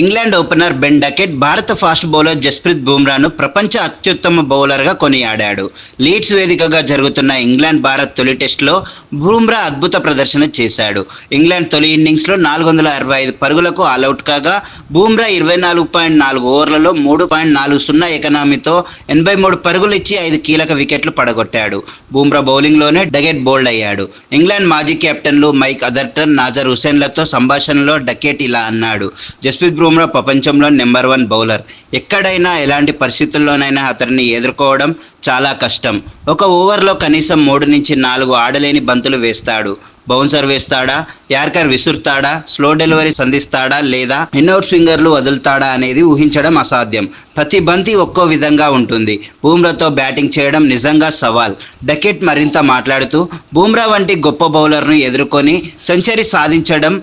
England opener Ben Duckett భారత fast bowler Jasprit బుమ్రాను ప్రపంచ అత్యుత్తమ బౌలర్గా కొనియాడాడు. లీడ్స్ వేదికగా జరుగుతున్న ఇంగ్లాండ్ భారత్ తొలి టెస్టులో బుమ్రా అద్భుత ప్రదర్శన చేశాడు. ఇంగ్లాండ్ తొలి ఇన్నింగ్స్లో నాలుగు వందల అరవై ఐదు పరుగులకు ఆల్అవుట్ కాగా బుమ్రా ఇరవై నాలుగు పాయింట్ నాలుగు ఓవర్లలో మూడు పాయింట్ నాలుగు సున్నా ఎకనామీతో ఎనభై మూడు పరుగులు ఇచ్చి ఐదు కీలక వికెట్లు పడగొట్టాడు. బుమ్రా బౌలింగ్లోనే డకెట్ బోల్డ్ అయ్యాడు. ఇంగ్లాండ్ మాజీ కెప్టెన్లు మైక్ అదర్టన్ నాజర్ హుసేన్లతో సంభాషణలో డకెట్ ఇలా అన్నాడు. జస్ప్రీత్ బుమ్రా ప్రపంచంలో నెంబర్ వన్ బౌలర్ ఎక్కడైనా ఎలాంటి పరిస్థితుల్లోనైనా అతన్ని ఎదుర్కోవడం చాలా కష్టం. ఒక ఓవర్లో కనీసం మూడు నుంచి నాలుగు ఆడలేని బంతులు వేస్తాడు. బౌన్సర్ వేస్తాడా? యార్కర్ విసురుతాడా? స్లో డెలివరీ సంధిస్తాడా? లేదా ఇన్నోర్ స్వింగర్లు వదులుతాడా అనేది ఊహించడం అసాధ్యం. ప్రతి బంతి ఒక్కో విధంగా ఉంటుంది. బూమ్రాతో బ్యాటింగ్ చేయడం నిజంగా సవాల్. డకెట్ మరింత మాట్లాడుతూ బూమ్రా వంటి గొప్ప బౌలర్ను ఎదుర్కొని సెంచరీ సాధించడం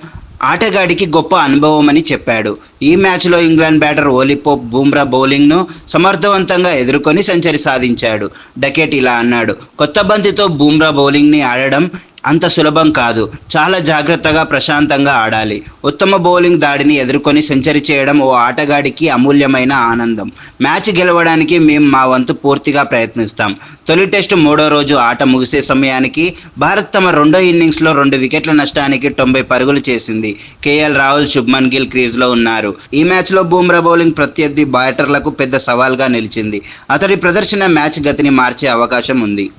ఆటగాడికి గొప్ప అనుభవం అని చెప్పాడు. ఈ మ్యాచ్లో England batter Ollie Pope Bumrah బౌలింగ్ను సమర్థవంతంగా ఎదుర్కొని సెంచరీ సాధించాడు. డకెట్ ఇలా అన్నాడు. కొత్త బంతితో బూమ్రా బౌలింగ్ని ఆడడం అంత సులభం కాదు. చాలా జాగ్రత్తగా ప్రశాంతంగా ఆడాలి. ఉత్తమ బౌలింగ్ దాడిని ఎదుర్కొని సెంచరీ చేయడం ఓ ఆటగాడికి అమూల్యమైన ఆనందం. మ్యాచ్ గెలవడానికి మేము మా వంతు పూర్తిగా ప్రయత్నిస్తాం. తొలి టెస్టు మూడో రోజు ఆట ముగిసే సమయానికి భారత్ తమ రెండో ఇన్నింగ్స్లో రెండు వికెట్ల నష్టానికి తొంభై పరుగులు చేసింది. కేఎల్ రాహుల్ శుభ్మన్ గిల్ క్రీజ్లో ఉన్నారు. ఈ మ్యాచ్లో బూమ్రా బౌలింగ్ ప్రత్యర్థి బ్యాటర్లకు పెద్ద సవాల్గా నిలిచింది. అతడి ప్రదర్శన మ్యాచ్ గతిని మార్చే అవకాశం ఉంది.